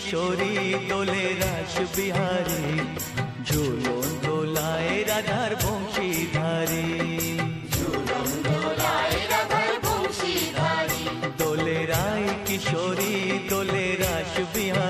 কিশোরী দোলে রাস বিহারি ঝুলন দোলায় রাধার বংশীধারে। দোলে রায় কিশোরী দোলে রাস বিহারি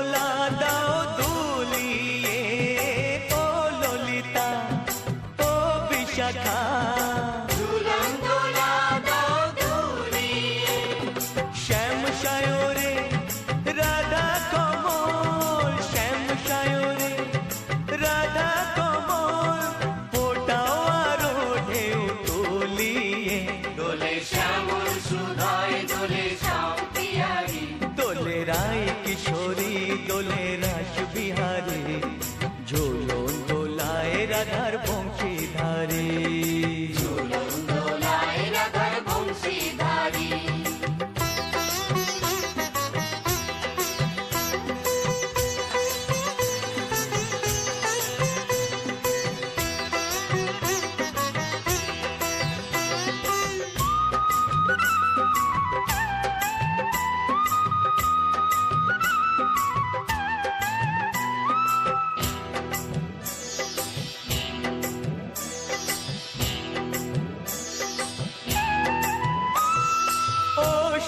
Tony's.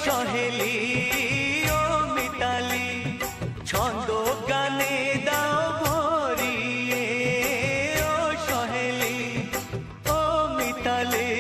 সহেলি ও মিতালি ছন্দ গানে দাও ভরিয়ে। ও সহেলি ও মিতালি